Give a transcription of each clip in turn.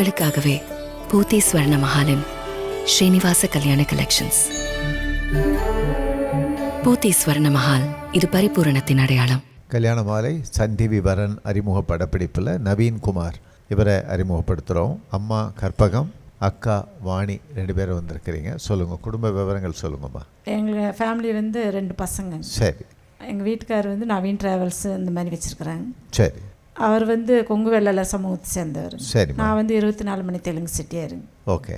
உங்களுக்காகவே பூத்தி ஸ்வர்ண மஹாலின் ஸ்ரீனிவாச கல்யாண கலெக்ஷன்ஸ் பூத்தி ஸ்வர்ண மஹால் இது பரிபூரணத்தின் அடையாளம். கல்யாண மாலை சன் டிவி வரன் அறிமுக படப்பிடிப்பில் நவீன்குமார் இவரை அறிமுகப்படுத்துகிறோம் அம்மா கற்பகம் அக்கா வாணி ரெண்டு பேரும் வந்திருக்கிறீங்க. சொல்லுங்கள் குடும்ப விவரங்கள் சொல்லுங்கம்மா. எங்கள் ஃபேமிலி வந்து ரெண்டு பசங்க. சரி. எங்கள் வீட்டுக்கார் வந்து நவீன் ட்ராவல்ஸ் இந்த மாதிரி வச்சுருக்குறாங்க. சரி. அவர் வந்து கொங்கு வெள்ளல சமூகத்தை சேர்ந்தவர். சரிம்மா நான் வந்து இருபத்தி நாலு மணி தெலுங்கு செட்டியாருங்க ஓகே.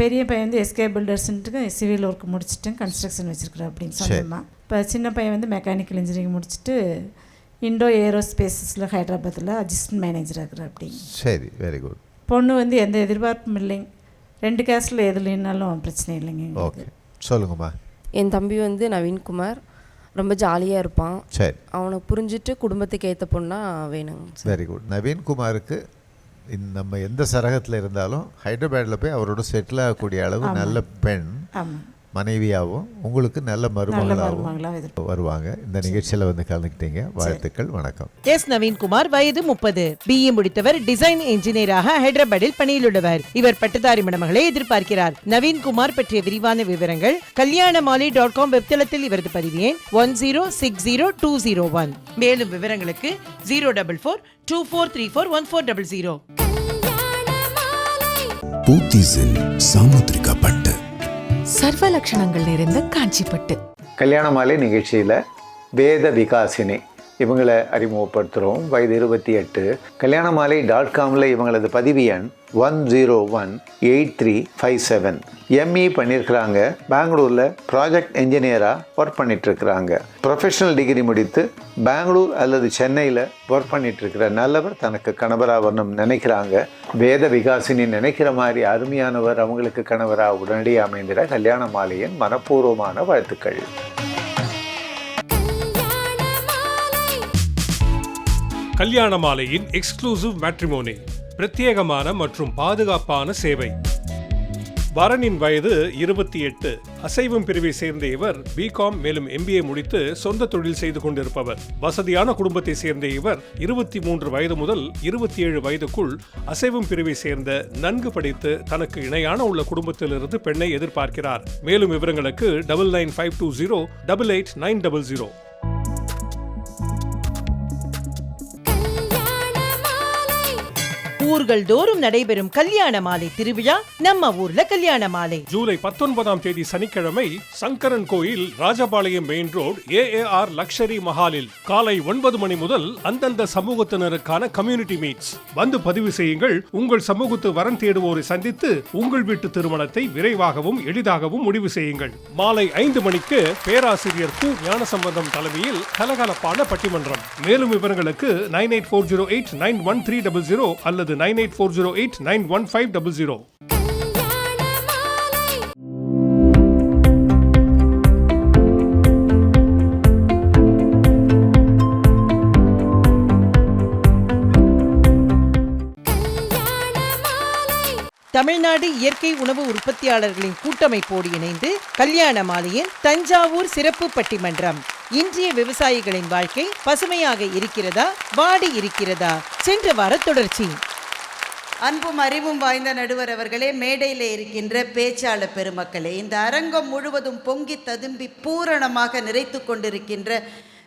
பெரிய பையன் வந்து எஸ்கே பில்டர்ஸ்ன்ட்டு சிவில் ஒர்க் முடிச்சுட்டு கன்ஸ்ட்ரக்ஷன் வச்சுருக்குறேன் அப்படின்னு சரி. சொன்னோம்மா இப்போ சின்ன பையன் வந்து மெக்கானிக்கல் இன்ஜினியரிங் முடிச்சுட்டு இண்டோ ஏரோஸ்பேஸஸில் ஹைதராபாத்தில் அசிஸ்டன்ட் மேனேஜராக இருக்கிறார் அப்படிங்க சரி வெரி குட் பொண்ணு வந்து எந்த எதிர்பார்ப்பும் இல்லைங்க ரெண்டு கேஸில் எதுலைனாலும் பிரச்சனை இல்லைங்க ஓகே. சொல்லுங்கம்மா. என் தம்பி வந்து நவீன்குமார். ரொம்ப ஜாலியாக இருப்பான். சரி. அவனுக்கு புரிஞ்சுட்டு குடும்பத்துக்கு ஏற்ற பொண்ணா வேணுங்க. வெரி குட் நவீன்குமாருக்கு நம்ம எந்த சரகத்தில் இருந்தாலும் ஹைதராபாத்தில் போய் அவரோட செட்டில் ஆகக்கூடிய அளவு நல்ல பெண். ஆமாம் மனைவியாகவும் உங்களுக்கு நல்ல மருமகளாகவும் வருவாங்க. இந்த நிகழ்ச்சியில் வந்து கலந்துக்கிட்டீங்க. வாழ்த்துக்கள் வணக்கம். எஸ் நவீன்குமார் வயது முப்பது. பிஇ முடித்தவர் டிசைன் இன்ஜினியராக ஹைதராபாத்தில் பணியிலுள்ளவர். இவர் பட்டதாரி மணமகளை எதிர்பார்க்கிறார். நவீன்குமார் பற்றிய விரிவான விவரங்கள் கல்யாணமாலி டாட் காம் வெப்தளத்தில் இவரது பதிவு எண் one zero six zero two zero one. மேலும் விவரங்களுக்கு zero double four two four three four one four double zero. கல்யாண மாலை பூத்திஸில் சாமுத்திரிகா பட்டு. சர்வ லட்சணங்கள் நிறைந்த காஞ்சிப்பட்டு கல்யாண மாலை நிகழ்ச்சியில் வேத விகாசினி இவங்களை அறிமுகப்படுத்துகிறோம். வயது இருபத்தி எட்டு. கல்யாண மாலை டாட் காமில் இவங்களது பதிவு எண் one zero one eight three five seven ME பண்ணியிருக்கிறாங்க. பெங்களூரில் ப்ராஜெக்ட் என்ஜினியராக ஒர்க் பண்ணிகிட்ருக்கிறாங்க ப்ரொஃபஷனல் டிகிரி முடித்து பெங்களூர் அல்லது சென்னையில் ஒர்க் பண்ணிகிட்ருக்கிற நல்லவர் தனக்கு கணவராக வரணும்னு நினைக்கிறாங்க. வேத விகாசினி நினைக்கிற மாதிரி அருமையானவர் அவங்களுக்கு கணவராக உடனடியாக அமைந்திட கல்யாண மாலையின் மனப்பூர்வமான வாழ்த்துக்கள். கல்யாண மாலையின் எக்ஸ்க்ளூசிவ் மேட்ரிமோனி பிரத்யேகமான மற்றும் பாதுகாப்பான சேவை. வரனின் வயது இருபத்தி எட்டு. அசைவம் பிரிவை சேர்ந்த இவர் பிகாம் மேலும் எம்பிஏ முடித்து சொந்த தொழில் செய்து கொண்டிருப்பவர். வசதியான குடும்பத்தை சேர்ந்த இவர் இருபத்தி மூன்று வயது முதல் இருபத்தி ஏழு வயதுக்குள் அசைவம் பிரிவை சேர்ந்த நன்கு படித்து தனக்கு இணையான உள்ள குடும்பத்திலிருந்து பெண்ணை எதிர்பார்க்கிறார். மேலும் விவரங்களுக்கு double nine five two zero double eight nine double zero ஊர்கள் தோறும் நடைபெறும் கல்யாண மாலை திருவிழா நம்ம ஊர்ல கல்யாண மாலை. ஜூலை பத்தொன்பதாம் தேதி சனிக்கிழமை Sankaran Kovil Rajapalayam main road A R luxury மஹாலில் காலை ஒன்பது மணி முதல் அந்தந்த சமூகத்தினருக்கான கம்யூனிட்டி மீட்ஸ் வந்து பதிவு செய்யுங்கள். உங்கள் சமூகத்து வரன் தேடுவோரை சந்தித்து உங்கள் வீட்டு திருமணத்தை விரைவாகவும் எளிதாகவும் முடிவு செய்யுங்கள். மாலை ஐந்து மணிக்கு பேராசிரியர் கு ஞானசம்பந்தம் தலைமையில் கலகலப்பான பட்டிமன்றம். மேலும் விவரங்களுக்கு nine eight four zero eight nine one three double zero அல்லது அல்லது nine eight four zero eight nine one five double zero. Tamil Nadu இயற்கை உணவு உற்பத்தியாளர்களின் கூட்டமைப்போடு இணைந்து கல்யாண மாலையின் தஞ்சாவூர் சிறப்பு பட்டிமன்றம். இன்றைய விவசாயிகளின் வாழ்க்கை பசுமையாக இருக்கிறதா? வாடி இருக்கிறதா? சென்ற வார தொடர்ச்சி. அன்பும் அறிவும் வாய்ந்த நடுவர் அவர்களே மேடையில் இருக்கின்ற பேச்சாளர் பெருமக்களே இந்த அரங்கம் முழுவதும் பொங்கி ததும்பி பூரணமாக நிறைத்து கொண்டிருக்கின்ற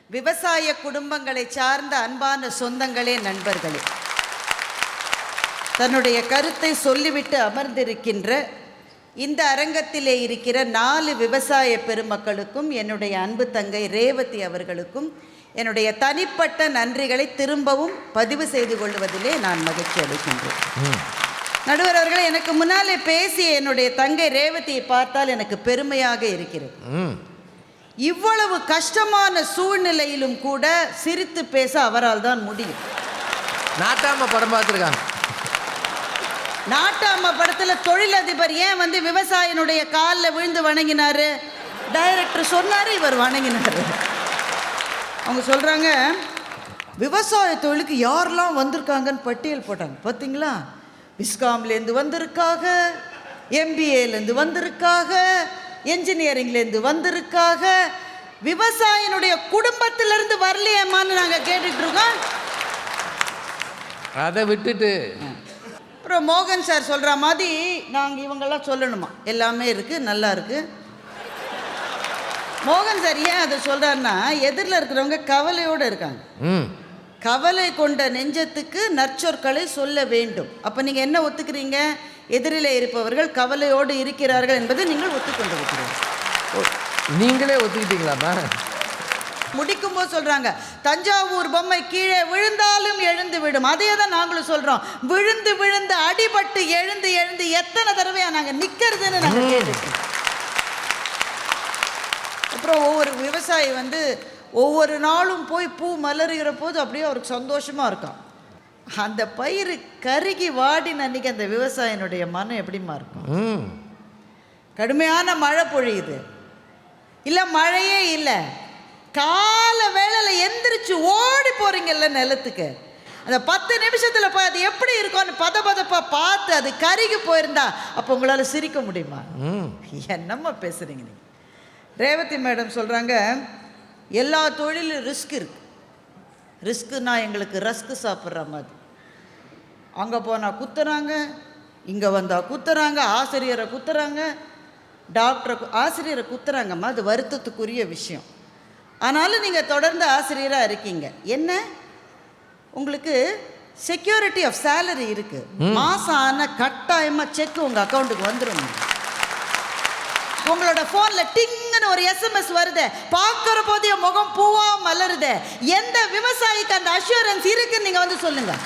விவசாய குடும்பங்களை சார்ந்த அன்பான சொந்தங்களே நண்பர்களே. தன்னுடைய கருத்தை சொல்லிவிட்டு அமர்ந்திருக்கின்ற இந்த அரங்கத்திலே இருக்கிற நாலு விவசாய பெருமக்களுக்கும் என்னுடைய அன்பு தங்கை ரேவதி அவர்களுக்கும் என்னுடைய தனிப்பட்ட நன்றிகளை திரும்பவும் பதிவு செய்து கொள்வதிலே நான் மகிழ்ச்சி அடைகின்றேன். நடுவர் அவர்களே எனக்கு முன்னாலே பேசிய என்னுடைய தங்கை ரேவதியை பார்த்தால் எனக்கு பெருமையாக இருக்கிறது. இவ்வளவு கஷ்டமான சூழ்நிலையிலும் கூட சிரித்து பேச அவரால் தான் முடியும். நாட்டாம படம் பார்த்துருக்காங்க. நாட்டாம படத்துல தொழிலதிபர் ஏன் வந்து விவசாயினுடைய காலில் விழுந்து வணங்கினாரு? டைரக்டர் சொன்னாரு இவர் வணங்கினாரு. அவங்க சொல்றாங்க விவசாய தொழிலுக்கு யாரெல்லாம் வந்திருக்காங்கன்னு பட்டியல் போட்டாங்க. பார்த்தீங்களா விஸ்காம்லேருந்து வந்திருக்காக எம்பிஏலேருந்து வந்திருக்காக என்ஜினியரிங்லேருந்து வந்திருக்காக விவசாயினுடைய குடும்பத்திலிருந்து வரலையேம்மான்னு நாங்கள் கேட்டுட்டு இருக்கோம். அதை விட்டுட்டு. அப்புறம் மோகன் சார் சொல்கிற மாதிரி நாங்கள் இவங்கெல்லாம் சொல்லணுமா? எல்லாமே இருக்குது நல்லா இருக்குது மோகன் சார் ஏன் அதை சொல்கிறாருன்னா எதிரில் இருக்கிறவங்க கவலையோடு இருக்காங்க. கவலை கொண்ட நெஞ்சத்துக்கு நற்சொற்களை சொல்ல வேண்டும். அப்போ நீங்கள் என்ன ஒத்துக்கிறீங்க? எதிரிலே இருப்பவர்கள் கவலையோடு இருக்கிறார்கள் என்பதை நீங்கள் ஒத்துக்கொண்டு இருக்கிறீர்கள். நீங்களே ஒத்துக்கிட்டீங்களாம்மா முடிக்கும்போது சொல்றாங்க தஞ்சாவூர் பொம்மை கீழே விழுந்தாலும் எழுந்து விடும். அதே தான் நாங்களும் சொல்றோம். விழுந்து விழுந்து அடிபட்டு எழுந்து எழுந்து எத்தனை தடவையா நாங்க நிக்கிறதுன்னு நாங்க கேட்டுருக்கோம் அப்புறம் ஒவ்வொரு விவசாயி வந்து ஒவ்வொரு நாளும் போய் பூ மலருகிற போது அப்படியே அவருக்கு சந்தோஷமா இருக்கும் அந்த பயிர் கருகி வாடின அன்னைக்கு அந்த விவசாயினுடைய மனம் எப்படிமா இருக்கும்? கடுமையான மழை பொழியுது. இல்லை மழையே இல்லை. கால வேளையில் எந்திரிச்சு ஓடி போறீங்கல்ல நிலத்துக்கு. அந்த பத்து நிமிஷத்தில் போய் அது எப்படி இருக்கும்னு பத பதப்பா பார்த்து அது கருகி போயிருந்தா அப்போ உங்களால் சிரிக்க முடியுமா? என்னம்மா பேசுறீங்க நீங்க? ரேவதி மேடம் சொல்கிறாங்க எல்லா தொழிலும் ரிஸ்க் இருக்கு. ரிஸ்க்குன்னா எங்களுக்கு ரஸ்க்கு சாப்பிட்ற மாதிரி. அங்கே போனால் குத்துறாங்க இங்கே வந்தால் குத்துறாங்க ஆசிரியரை குத்துறாங்க டாக்டரை ஆசிரியரை குத்துறாங்கம்மா அது வருத்தத்துக்குரிய விஷயம். ஆனாலும் நீங்கள் தொடர்ந்து ஆசிரியராக இருக்கீங்க. என்ன? உங்களுக்கு செக்யூரிட்டி ஆஃப் சேலரி இருக்குது மாதம் ஆனால் கட்டாயமாக செக் உங்கள் அக்கௌண்ட்டுக்கு வந்துடும் உங்களோட ஃபோனில் டிங்குன்னு ஒரு எஸ்எம்எஸ் வருது. பார்க்குற போதே முகம் பூவா மலருது. எந்த விவசாயிக்கு அந்த அஷூரன்ஸ் இருக்குன்னு நீங்கள் வந்து சொல்லுங்கள்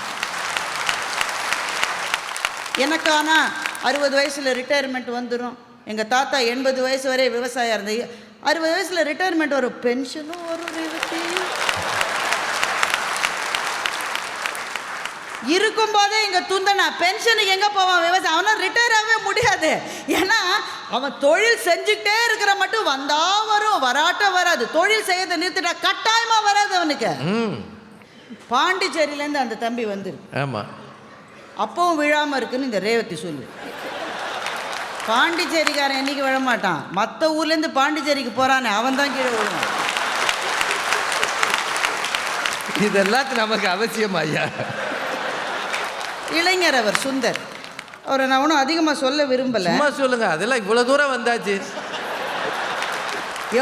எனக்கு ஆனால் அறுபது வயசில் ரிட்டையர்மெண்ட் வந்துடும் எங்கள் தாத்தா எண்பது வயசு வரை விவசாயம் இருந்தது அறுபது வயசில் ரிட்டையர்மெண்ட் வரும் பென்ஷனும் வரும் ரேவதி இருக்கும்போதே இங்க துந்தனா பென்ஷனுக்கு எங்க போவான்? விவசாயம் அவனா ரிட்டையர் ஆகவே முடியாது. ஏன்னா அவன் தொழில் செஞ்சுக்கிட்டே இருக்கிற மட்டும் வந்தா வரும் வராட்ட வராது. தொழில் செய்யறதை நிறுத்திட்டா கட்டாயமா வராது அவனுக்கு. பாண்டிச்சேரியிலேருந்து அந்த தம்பி வந்துரு. ஆமாம் அப்பவும் விழாம இருக்குன்னு இந்த ரேவதி சொல்லு. பாண்டிச்சேரிக்காரன் என்னைக்கு விழமாட்டான் மற்ற ஊர்லேருந்து பாண்டிச்சேரிக்கு போறானே அவன் தான் கீழே விழுவான். இதெல்லாம் நமக்கு அவசியம் ஐயா இளைஞர் அவர் சுந்தர். அவரை நான் ஒன்றும் அதிகமாக சொல்ல விரும்பல. சும்மா சொல்லுங்க அதெல்லாம் இவ்வளோ தூரம் வந்தாச்சு.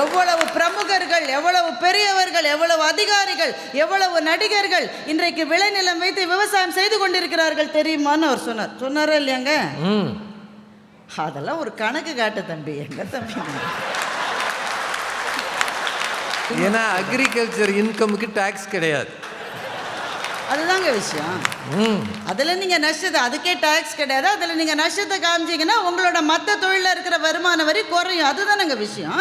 எவ்வளவு பிரமுகர்கள் எவ்வளவு பெரியவர்கள் எவ்வளவு அதிகாரிகள் எவ்வளவு நடிகர்கள் இன்றைக்கு விளைநிலம் வைத்து விவசாயம் செய்து கொண்டிருக்கிறார்கள் தெரியுமான்னு அவர் சொன்னார். சொன்னாரா இல்லையாங்க? அதெல்லாம் ஒரு கணக்கு காட்டு தம்பி. எங்க தம்பி? ஏன்னா அக்ரிகல்ச்சர் இன்கமுக்கு டேக்ஸ் கிடையாது. அதுதாங்க விஷயம். அதில் நீங்கள் நஷ்டத்தை அதுக்கே டேக்ஸ் கிடையாது. அதில் நீங்கள் நஷ்டத்தை காமிச்சீங்கன்னா உங்களோட மற்ற தொழிலில் இருக்கிற வருமான வரி குறையும். அதுதானங்க விஷயம்.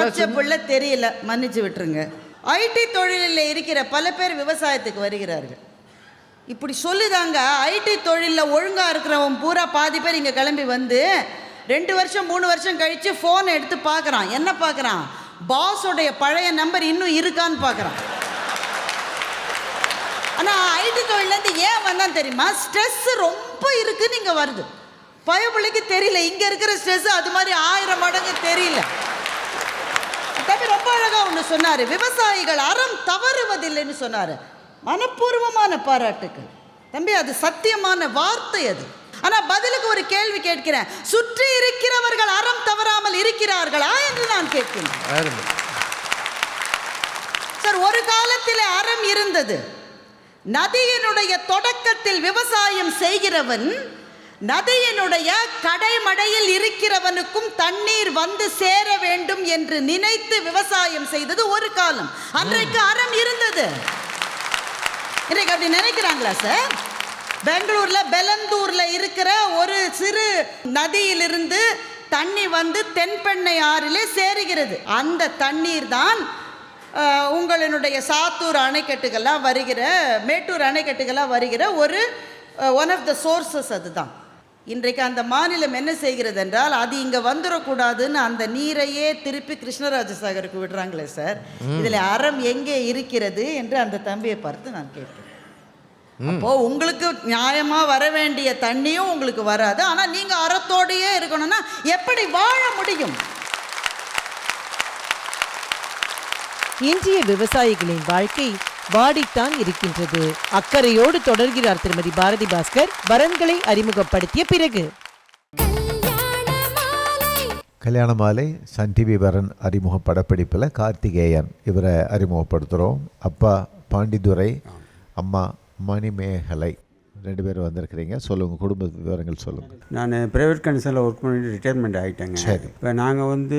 பச்சை புள்ள தெரியல. மன்னிச்சு விட்டுருங்க. ஐடி தொழிலில் இருக்கிற பல பேர் விவசாயத்துக்கு வருகிறார்கள். இப்படி சொல்லுதாங்க ஐடி தொழிலில் ஒழுங்காக இருக்கிறவன் பூரா பாதி பேர் இங்கே கிளம்பி வந்து ரெண்டு வருஷம் மூணு வருஷம் கழித்து ஃபோனை எடுத்து பார்க்குறான். என்ன பார்க்குறான்? பாஸோடைய பழைய நம்பர் இன்னும் இருக்கான்னு பார்க்குறான். ஆனால் ஐடி தொழிலேருந்து ஏன் வந்தான் தெரியுமா? ஸ்ட்ரெஸ் ரொம்ப இருக்குன்னு இங்கே வருது. பயபிள்ளைக்கு தெரியல இங்கே இருக்கிற ஸ்ட்ரெஸ் அது மாதிரி ஆயிரம் மடங்கு தெரியல. தம்பி ரொம்ப அழகாக ஒன்று சொன்னார் விவசாயிகள் அறம் தவறுவதில்லைன்னு சொன்னார். மனப்பூர்வமான பாராட்டுக்கள். தம்பி அது சத்தியமான வார்த்தை அது. ஆனால் பதிலுக்கு ஒரு கேள்வி கேட்கிறேன். சுற்றி இருக்கிறவர்கள் அறம் தவறாமல் இருக்கிறார்களா என்று நான் கேட்கிறேன். சார் ஒரு காலத்தில் அறம் இருந்தது. நதியினுடைய தொடக்கத்தில் விவசாயம் செய்கிறவன் நதியினுடைய கடைமடையில் இருக்கிறவனுக்கும் தண்ணீர் வந்து சேர வேண்டும் என்று நினைத்து விவசாயம் செய்தது ஒரு காலம். அன்றைக்கு அறம் இருந்தது. இன்றைக்கு அப்படி நினைக்கிறாங்களா சார்? பெங்களூர்ல பெலந்தூர்ல இருக்கிற ஒரு சிறு நதியிலிருந்து தண்ணி வந்து தென்பெண்ணை ஆறிலே சேருகிறது. அந்த தண்ணீர் தான் உங்களினுடைய சாத்தூர் அணைக்கட்டுகள்லாம் வருகிற மேட்டூர் அணைக்கட்டுகள்லாம் வருகிற ஒரு ஒன் ஆஃப் த சோர்சஸ் அதுதான். இன்றைக்கு அந்த மாநிலம் என்ன செய்கிறது என்றால் அது இங்கே வந்துடக்கூடாதுன்னு அந்த நீரையே திருப்பி கிருஷ்ணராஜ சாகருக்கு விடுறாங்களே சார். இதில் அறம் எங்கே இருக்கிறது என்று அந்த தம்பியை பார்த்து நான் கேட்கிறேன் அப்போ உங்களுக்கு நியாயமா வர வேண்டிய தண்ணியும் உங்களுக்கு வராது. ஆனா நீங்க அறத்தோடையே இருக்கணும்னா எப்படி வாழ முடியும்? இந்திய விவசாயிகளின் வாழ்க்கை வாடித்தான் இருக்கின்றது. அக்கறையோடு தொடர்கிறார் திருமதி பாரதி பாஸ்கர். வரன்களை அறிமுகப்படுத்திய பிறகு. கல்யாண மாலை சன் டிவி வரன் அறிமுக படப்பிடிப்பில் கார்த்திகேயன் இவரை அறிமுகப்படுத்துகிறோம் அப்பா பாண்டிதுரை அம்மா மணிமேகலை. ரெண்டு பேரும் வந்திருக்கிறீங்க. சொல்லுங்கள் குடும்ப விவரங்கள் சொல்லுங்கள் நான் ப்ரைவேட் கன்சர்னில் ஒர்க் பண்ணிட்டு ரிட்டையர்மெண்ட் ஆகிட்டேங்க சரி. இப்போ நாங்கள் வந்து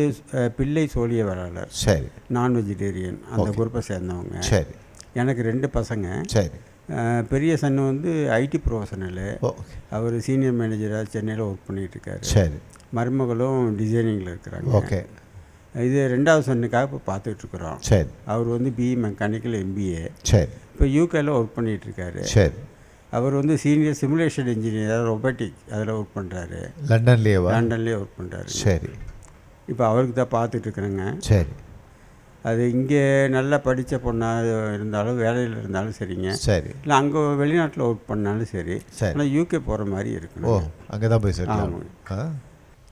பிள்ளை சோழியவராளர் சரி. நான் வெஜிடேரியன் அந்த. குரூப்பை சேர்ந்தவங்க. சரி. எனக்கு ரெண்டு பசங்க. சரி. பெரிய சன்னு வந்து ஐடி ப்ரொஃபஷனலு அவர் சீனியர் மேனேஜராக சென்னையில் ஒர்க் பண்ணிட்டு இருக்காரு சரி. மருமகளும் டிசைனிங்கில் இருக்கிறாங்க. ஓகே. இது ரெண்டாவது சன்னுக்காக இப்போ பார்த்துட்ருக்குறோம் சரி. அவர் வந்து பிஇ மெக்கானிக்கல் எம்பிஏ சரி. இப்போ யூகேல ஒர்க் பண்ணிட்டு இருக்காரு சரி. அவர் வந்து சீனியர் சிமுலேஷன் இன்ஜினியர் ரொபோட்டிக் அதில் ஒர்க் பண்ணுறாரு லண்டன்லேயேவா லண்டன்லேயே ஒர்க் பண்ணுறாரு சரி. இப்போ அவருக்கு தான் பார்த்துட்ருக்குறேங்க சரி. அது இங்கே நல்லா படித்த பொண்ணாக இருந்தாலும் வேலையில் இருந்தாலும் சரிங்க. சரி. இல்லை அங்கே வெளிநாட்டில் ஒர்க் பண்ணாலும் சரி. சரி. ஆனால் யூகே போகிற மாதிரி ஓ இருக்கணும் அங்கே தான் போய் செட்டில் ஆமாங்க.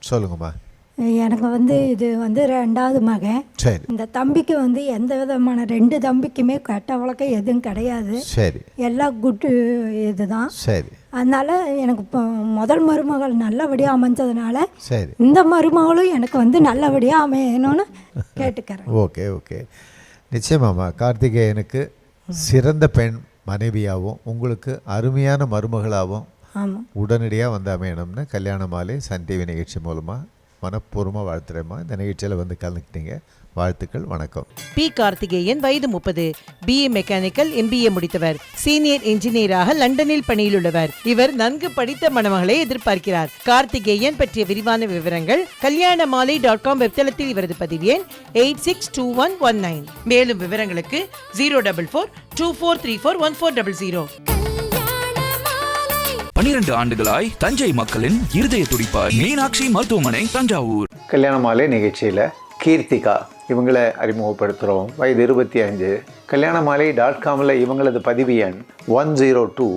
சொல்லுங்கம்மா. எனக்கு வந்து இது வந்து ரெண்டாவது மகன். சரி. இந்த தம்பிக்கு வந்து எந்த விதமான ரெண்டு தம்பிக்குமே கெட்ட வழக்கம் எதுவும் கிடையாது. சரி. எல்லாம் குட்டு இதுதான். சரி. அதனால எனக்கு இப்போ முதல் மருமகள் நல்லபடியாக அமைஞ்சதுனால சரி. இந்த மருமகளும் எனக்கு வந்து நல்லபடியாக அமையணும்னு கேட்டுக்கிறேன். Okay okay. நிச்சயமாம்மா. கார்த்திகேயனுக்கு சிறந்த பெண் மனைவியாகவும் உங்களுக்கு அருமையான மருமகளாகவும் உடனடியாக வந்து அமையணும்னு கல்யாண மாலை சன் டிவி நிகழ்ச்சி மூலமாக மனப்பூர்வமாக வாழ்த்துறேம்மா. இந்த நிகழ்ச்சியில் வந்து கலந்துக்கிட்டீங்க. வாழ்த்துக்கள் வணக்கம். பி கார்த்திகேயன் வயது முப்பது. பிஏ மெக்கானிக்கல் எம்பிஏ முடித்தவர். சீனியர் இன்ஜினியராக லண்டனில் பணியில் உள்ளவர். இவர் நன்கு படித்த மணமகளை எதிர்பார்க்கிறார். கார்த்திகேயன் பற்றிய விரிவான விவரங்கள் கல்யாண மாலை டாட் காம் வெப்தளத்தில் இவரது பதிவு எண் eight six two one one nine மேலும் விவரங்களுக்கு zero double four two four three four one four double zero பனிரெண்டு ஆண்டுகளாய் தஞ்சை மக்களின் இருதய துடிப்பார் மீனாட்சி மருத்துவமனை தஞ்சாவூர். கல்யாண மாலை நிகழ்ச்சியில் கீர்த்திகா இவங்களை அறிமுகப்படுத்துகிறோம் வயது இருபத்தி அஞ்சு கல்யாண மாலை டாட் காமில் இவங்களது பதிவு எண் one zero two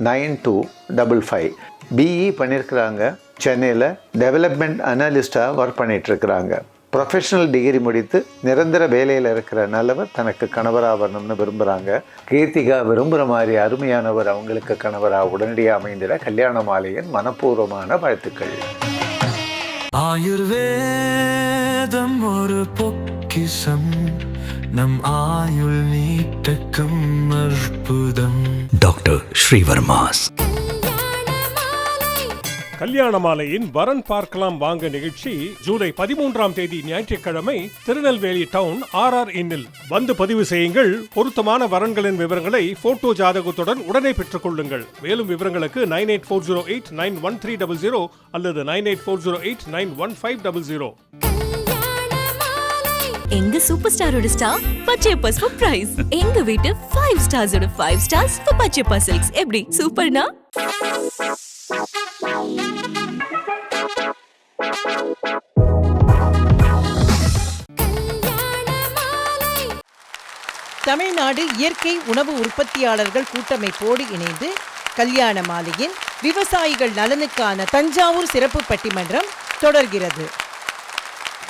nine two double five BE பண்ணியிருக்கிறாங்க சென்னையில் டெவலப்மெண்ட் அனாலிஸ்டாக ஒர்க் பண்ணிகிட்ருக்கிறாங்க ப்ரொஃபஷனல் டிகிரி முடித்து நிரந்தர வேலையில் இருக்கிற நல்லவர் தனக்கு கணவராக வரணும்னு விரும்புகிறாங்க கீர்த்திகா விரும்புகிற மாதிரி அருமையானவர் அவங்களுக்கு கணவராக உடனடியாக அமைந்திட கல்யாண மாலையின் மனப்பூர்வமான வாழ்த்துக்கள். ஆயுர்வேதம் ஒரு பொக்கிசம் நம் ஆயுள் நீட்டக்கும் அற்புதம். டாக்டர் ஸ்ரீவர்மாஸ் கல்யாண மாலையின் வரன் பார்க்கலாம் வாங்க நிகழ்ச்சி ஜூலை பதிமூன்றாம் தேதி ஞாயிற்றுக்கிழமை திருநெல்வேலி டவுன் ஆர் ஆர் இன்னில் வந்து பதிவு செய்யுங்கள். பொருத்தமான வரன்களின் விவரங்களை போட்டோ ஜாதகத்துடன் உடனே பெற்றுக் கொள்ளுங்கள். மேலும் விவரங்களுக்கு nine eight four zero eight nine one three double zero அல்லது nine eight four zero eight nine one five double zero. எங்க சூப்பர் ஸ்டாரோட ஸ்டார் பச்சையப்பா சர்ப்ரைஸ் எங்க வீட்டு ஃபைவ் ஸ்டார்ஸோட ஃபைவ் ஸ்டார்ஸ் பச்சையப்பா சில்க்ஸ் எப்படி? சூப்பர்னா? தமிழ்நாடு இயற்கை உணவு உற்பத்தியாளர்கள் கூட்டமைப்போடு இணைந்து கல்யாண மாலையின் விவசாயிகள் நலனுக்கான தஞ்சாவூர் சிறப்பு பட்டிமன்றம் தொடர்கிறது.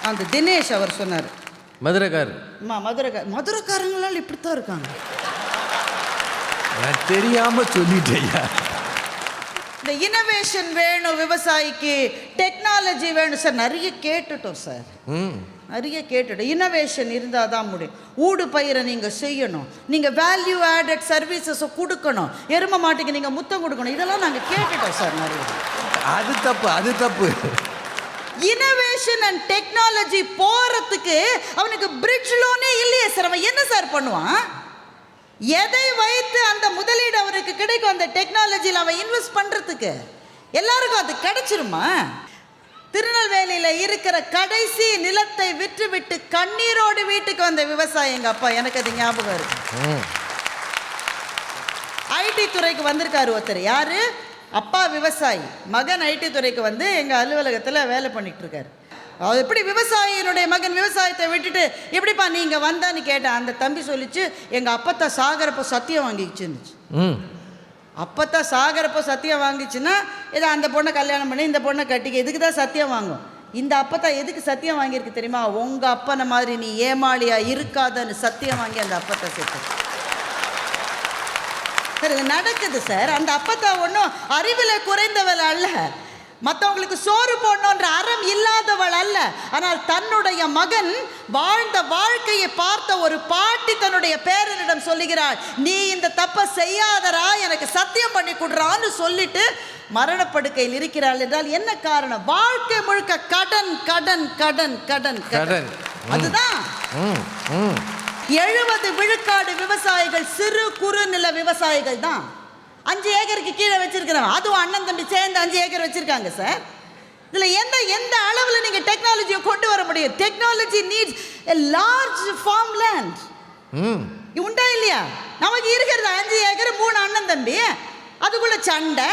அந்த தினேஷ் அவர் சொன்னார் மதுரைக்கார் அம்மா மதுரை மதுரைக்காரங்களால் இப்படித்தான் இருக்காங்க. நான் தெரியாம சொல்லிட்டேயா இந்த இனோவேஷன் வேணும் விவசாயிக்கு. டெக்னாலஜி வேணும். சார் நிறைய கேட்டுட்டோம் சார். நிறைய கேட்டுட்டோம். இனோவேஷன் இருந்தால் தான் முடியும். ஊடு பயிரை நீங்கள் செய்யணும். நீங்கள் வேல்யூ ஆடட் சர்வீசஸை கொடுக்கணும். எரும மாட்டுக்கு நீங்கள் முத்தம் கொடுக்கணும். இதெல்லாம் நாங்கள் கேட்டுட்டோம் சார் நிறைய. அது தப்பு அது தப்பு. இனோவேஷன் அண்ட் டெக்னாலஜி போகிறதுக்கு அவனுக்கு பிரிட்ஜ் லோனே இல்லையே சார் அவன் என்ன சார் பண்ணுவான்? எதை வைத்து அந்த முதலீடு அவருக்கு கிடைக்கும்? அந்த டெக்னாலஜியில் அவன் இன்வெஸ்ட் பண்ணுறதுக்கு எல்லாருக்கும் அது கிடைச்சிருமா? திருநெல்வேலியில் இருக்கிற கடைசி நிலத்தை விற்றுவிட்டு கண்ணீரோடு வீட்டுக்கு வந்த விவசாயி எங்கள் அப்பா. எனக்கு அது ஞாபகம் இருக்கு. ஐடி துறைக்கு வந்திருக்காரு ஒருத்தர். யாரு? அப்பா விவசாயி. மகன் ஐடி துறைக்கு வந்து எங்கள் அலுவலகத்தில் வேலை பண்ணிட்டு இருக்காரு அது எப்படி விவசாயியினுடைய மகன் விவசாயத்தை விட்டுட்டு எப்படிப்பா நீங்கள் வந்தான்னு கேட்டேன் அந்த தம்பி சொல்லிச்சு எங்கள் அப்பத்தா சாகரப்போ சத்தியம் வாங்கிச்சுன்னுச்சு ம். அப்பத்தா சாகரப்போ சத்தியம் வாங்கிச்சுன்னா இதை அந்த பொண்ணை கல்யாணம் பண்ணி இந்த பொண்ணை கட்டிக்க இதுக்கு தான் சத்தியம் வாங்கும் இந்த அப்பத்தா எதுக்கு சத்தியம் வாங்கியிருக்கு தெரியுமா? உங்கள் அப்பனை மாதிரி நீ ஏமாளியா இருக்காதன்னு சத்தியம் வாங்கி அந்த அப்பத்தை சேர்த்து சார் இது நடக்குது சார். அந்த அப்பத்தா ஒன்றும் அறிவில் குறைந்தவள் அல்ல. மற்றவங்களுக்கு சோறு போடணுன்ற அறம் இல்லாதவள் அல்ல. ஆனால் தன்னுடைய மகன் வாழ்ந்த வாழ்க்கையை பார்த்த ஒரு பாட்டி தன்னுடைய பேரனிடம் சொல்லுகிறாள் நீ இந்த தப்பை செய்யாதரா எனக்கு சத்தியம் பண்ணி கொடுறான்னு சொல்லிட்டு மரணப்படுக்கையில் இருக்கிறாள் என்றால் என்ன காரணம்? வாழ்க்கை முழுக்க கடன் கடன் கடன் கடன் கடன். அதுதான். எழுபது விழுக்காடு விவசாயிகள் சிறு குறு நில விவசாயிகள் தான். அஞ்சு ஏக்கருக்கு கீழே வச்சிருக்கிறவன். அதுவும் அண்ணன் தம்பி சேர்ந்து அஞ்சு ஏக்கர் வச்சிருக்காங்க சார். இதில் எந்த எந்த அளவில் நீங்கள் டெக்னாலஜியை கொண்டு வர முடியும்? Technology needs a large farm land உண்டா இல்லையா? நமக்கு இருக்கிறது அஞ்சு ஏக்கர் மூணு அண்ணன் தம்பி. அதுக்குள்ள சண்டை.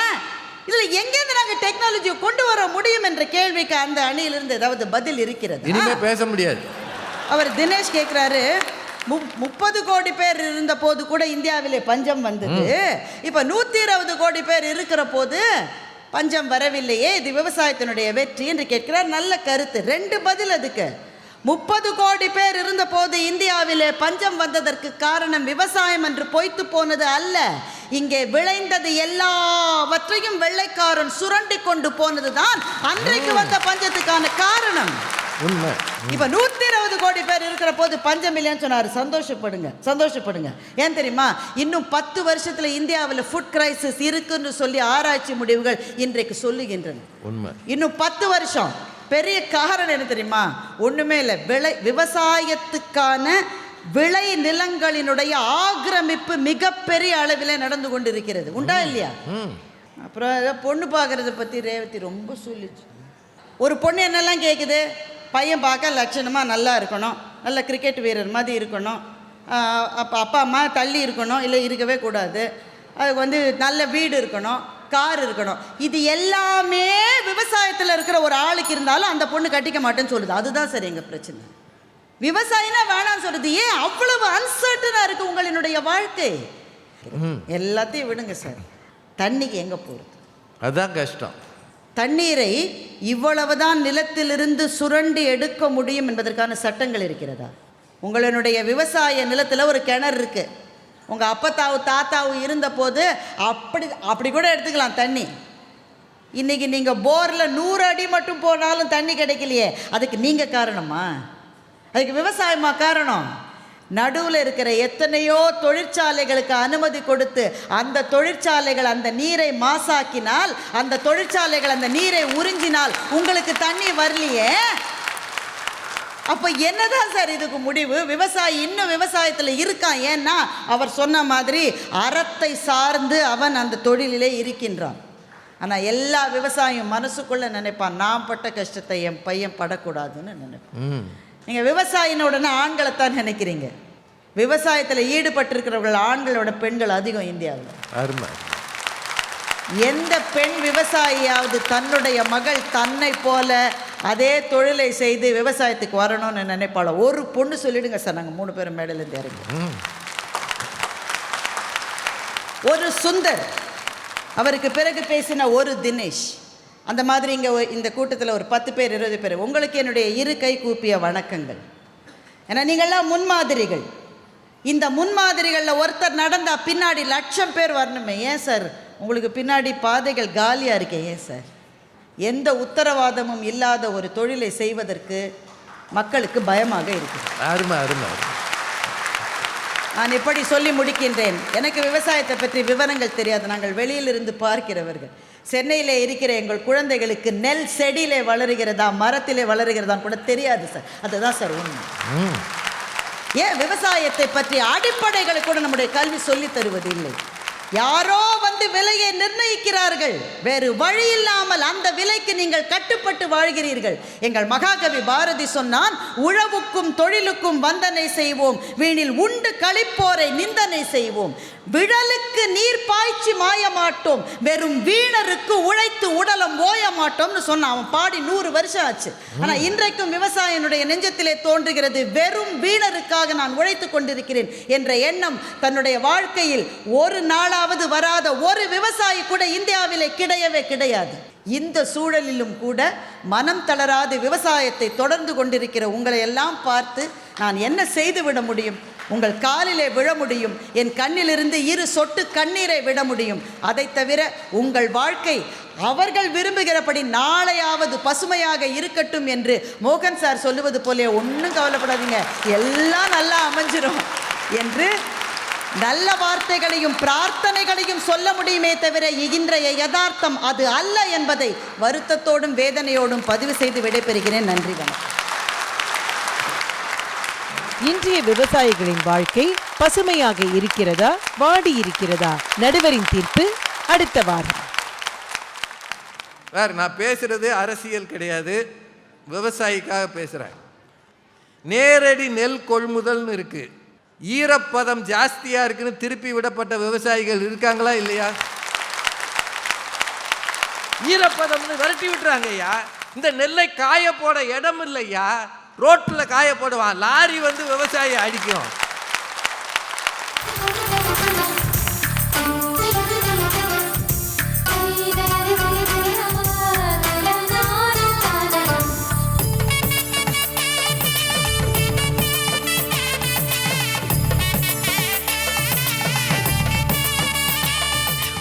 இதில் எங்கேருந்து நாங்கள் டெக்னாலஜியை கொண்டு வர முடியும் என்ற கேள்விக்கு அந்த அணியிலிருந்து ஏதாவது பதில் இருக்கிறது? இனிமே பேச முடியாது. அவர் தினேஷ் கேட்குறாரு முப்பது கோடி பேர் இருந்த போது கூட இந்தியாவிலே பஞ்சம் வந்தது. இப்போ நூற்றி இருபது கோடி பேர் இருக்கிற போது பஞ்சம் வரவில்லையே இது விவசாயத்தினுடைய வெற்றி என்று கேட்கிறார். நல்ல கருத்து. ரெண்டு பதில் அதுக்கு. முப்பது கோடி பேர் இருந்தபோது இந்தியாவிலே பஞ்சம் வந்ததற்கு காரணம் விவசாயம் என்று பொய்த்து போனது அல்ல. இங்கே விளைந்தது எல்லாவற்றையும் வெள்ளைக்காரன் சுரண்டி கொண்டு போனதுதான் அன்றைக்கு வந்த பஞ்சத்துக்கான காரணம். உண்மை. இப்ப நூத்தி இருபது கோடி பேர் இருக்கிற போது பஞ்சம் இல்லைன்னு சொன்னாரு. சந்தோஷப்படுங்க சந்தோஷப்படுங்க. ஏன் தெரியுமா? இன்னும் பத்து வருஷத்துல இந்தியாவில் ஃபுட் கிரைசிஸ் இருக்குன்னு சொல்லி ஆராய்ச்சி முடிவுகள் இன்றைக்கு சொல்லுகின்றன. உண்மை. இன்னும் பத்து வருஷம். பெரிய காரணம் என்ன தெரியுமா? ஒண்ணுமே இல்லை. விளை விவசாயத்துக்கான விளை நிலங்களினுடைய ஆக்கிரமிப்பு மிகப்பெரிய அளவில் நடந்து கொண்டிருக்கிறது. உண்டா இல்லையா? அப்புறம் பொண்ணு பார்க்கறத பற்றி ரேவதி ரொம்ப சொல்லிச்சு. ஒரு பொண்ணு என்னெல்லாம் கேட்குது பையன் பார்க்க லட்சணமாக நல்லா இருக்கணும். நல்ல கிரிக்கெட் வீரர் மாதிரி இருக்கணும். அப்போ அப்பா அம்மா தள்ளி இருக்கணும். இல்லை இருக்கவே கூடாது. அதுக்கு வந்து நல்ல வீடு இருக்கணும். கார் இருக்கணும். இது எல்லாமே விவசாயத்தில் இருக்கிற ஒரு ஆளுக்கு இருந்தாலும் அந்த பொண்ணு கட்டிக்க மாட்டேன்னு சொல்லுது. அதுதான் சரி எங்கள் பிரச்சனை. விவசாயினா வேணாம்னு சொல்றது ஏன் அவ்வளவு அன்சர்டனாக இருக்குது உங்களினுடைய வாழ்க்கை? எல்லாத்தையும் விடுங்க சார். தண்ணிக்கு எங்கே போகிறது அதான் கஷ்டம். தண்ணீரை இவ்வளவுதான் நிலத்திலிருந்து சுரண்டி எடுக்க முடியும் என்பதற்கான சட்டங்கள் இருக்கிறதா? உங்களுடைய விவசாய நிலத்தில் ஒரு கிணறு இருக்குது உங்கள் அப்பத்தாவு தாத்தாவும் இருந்தபோது அப்படி அப்படி கூட எடுத்துக்கலாம் தண்ணி. இன்றைக்கி நீங்கள் போரில் நூறு அடி மட்டும் போனாலும் தண்ணி கிடைக்கலையே. அதுக்கு நீங்கள் காரணமா? அதுக்கு விவசாயமாக காரணம்? நடுவில் இருக்கிற எத்தனையோ தொழிற்சாலைகளுக்கு அனுமதி கொடுத்து அந்த தொழிற்சாலைகள் அந்த நீரை மாசாக்கினால் அந்த தொழிற்சாலைகள் அந்த நீரை உறிஞ்சினால் உங்களுக்கு தண்ணி வரலையே? அப்போ என்னதான் சார் இதுக்கு முடிவு? விவசாயி இன்னும் விவசாயத்தில் இருக்கான். ஏன்னா அவர் சொன்ன மாதிரி அறத்தை சார்ந்து அவன் அந்த தொழிலிலே இருக்கின்றான். ஆனால் எல்லா விவசாயம் மனசுக்குள்ளே நினைப்பான் நான் பட்ட கஷ்டத்தை என் பையன் படக்கூடாதுன்னு நினைப்பான். நீங்கள் விவசாயினோடனே ஆண்களைத்தான் நினைக்கிறீங்க. விவசாயத்தில் ஈடுபட்டிருக்கிறவர்கள் ஆண்களோட பெண்கள் அதிகம் இந்தியாவில். அருமை. எந்த பெண் விவசாயியாவது தன்னுடைய மகள் தன்னை போல அதே தொழிலை செய்து விவசாயத்துக்கு வரணும்னு நினைப்பாள? ஒரு பொண்ணு சொல்லிடுங்க சார் நாங்கள் மூணு பேரும் மேடையிலேருந்து இறங்கி. ஒரு சுந்தர் அவருக்கு பிறகு பேசின ஒரு தினேஷ். அந்த மாதிரி இங்கே இந்த கூட்டத்தில் ஒரு பத்து பேர் இருபது பேர். உங்களுக்கு என்னுடைய இரு கை கூப்பிய வணக்கங்கள். ஏன்னா நீங்கள்லாம் முன்மாதிரிகள். இந்த முன்மாதிரிகளில் ஒருத்தர் நடந்தா பின்னாடி லட்சம் பேர் வரணுமே. ஏன் சார்? உங்களுக்கு பின்னாடி பாதைகள் காலியாக இருக்கே ஏன் சார்? எந்த உத்தரவாதமும் இல்லாத ஒரு தொழிலை செய்வதற்கு மக்களுக்கு பயமாக இருக்குது. அருமை அருமை அருமை. நான் எப்படி சொல்லி முடிக்கின்றேன். எனக்கு விவசாயத்தை பற்றி விவரங்கள் தெரியாது. நாங்கள் வெளியிலிருந்து பார்க்கிறவர்கள். சென்னையிலே இருக்கிற எங்கள் குழந்தைகளுக்கு நெல் செடியிலே வளருகிறதா மரத்திலே வளருகிறதான்னு கூட தெரியாது சார். அதுதான் சார் உண்மை. ஏன் விவசாயத்தை பற்றி அடிப்படைகளை கூட நம்முடைய கல்வி சொல்லித் தருவது இல்லை யாரோ வந்து விலையை நிர்ணயிக்கிறார்கள். வேறு வழி இல்லாமல் அந்த விலைக்கு நீங்கள் கட்டுப்பட்டு வாழ்கிறீர்கள். எங்கள் மகாகவி பாரதி சொன்னான் உழவுக்கும் தொழிலுக்கும் வந்தனை செய்வோம் வீணில் உண்டு கழிப்போரை நிந்தனை செய்வோம். விழலுக்கு நீர் பாய்ச்சி மாய மாட்டோம் வெறும் வீணருக்கு உழைத்து உடலம் ஓய மாட்டோம்னு சொன்னான். அவன் பாடி நூறு வருஷம் ஆச்சு. ஆனா இன்றைக்கும் விவசாயினுடைய நெஞ்சத்திலே தோன்றுகிறது வெறும் வீணருக்காக நான் உழைத்து கொண்டிருக்கிறேன் என்ற எண்ணம் தன்னுடைய வாழ்க்கையில் ஒரு நாளாவது வராத ஒரு விவசாயி கூட இந்தியாவிலே கிடையவே கிடையாது. இந்த சூழலிலும் கூட மனம் தளராது விவசாயத்தை தொடர்ந்து கொண்டிருக்கிற உங்களை எல்லாம் பார்த்து நான் என்ன செய்து விட முடியும்? உங்கள் காலிலே விழ முடியும். என் கண்ணிலிருந்து இரு சொட்டு கண்ணீரை விட முடியும். அதை தவிர உங்கள் வாழ்க்கை அவர்கள் விரும்புகிறபடி நாளையாவது பசுமையாக இருக்கட்டும் என்று மோகன் சார் சொல்லுவது போலே ஒன்றும் கவலைப்படாதீங்க. எல்லாம் நல்லா அமைஞ்சிரும் என்று நல்ல வார்த்தைகளையும் பிரார்த்தனைகளையும் சொல்ல முடியுமே தவிர இன்றைய யதார்த்தம் அது அல்ல என்பதை வருத்தத்தோடும் வேதனையோடும் பதிவு செய்து விடைபெறுகிறேன். நன்றி வணக்கம். இன்றைய விவசாயிகளின் வாழ்க்கை பசுமையாக இருக்கிறதா? வாடி இருக்கிறதா? நடுவரின் தீர்ப்பு அடுத்த வாரம். வேறு நான் பேசுறது அரசியல் கிடையாது. விவசாயிக்காக பேசுகிறேன் நேரடி நெல் கொள்முதல்னு இருக்கு. ஈரப்பதம் ஜாஸ்தியாக இருக்குன்னு திருப்பி விடப்பட்ட விவசாயிகள் இருக்காங்களா இல்லையா? ஈரப்பதம்னு விரட்டி விட்டுறாங்க ஐயா. இந்த நெல்லை காய போட இடம் இல்லையா ரோட்டில் காய போடுவான். லாரி வந்து விவசாயி அடிக்கும்.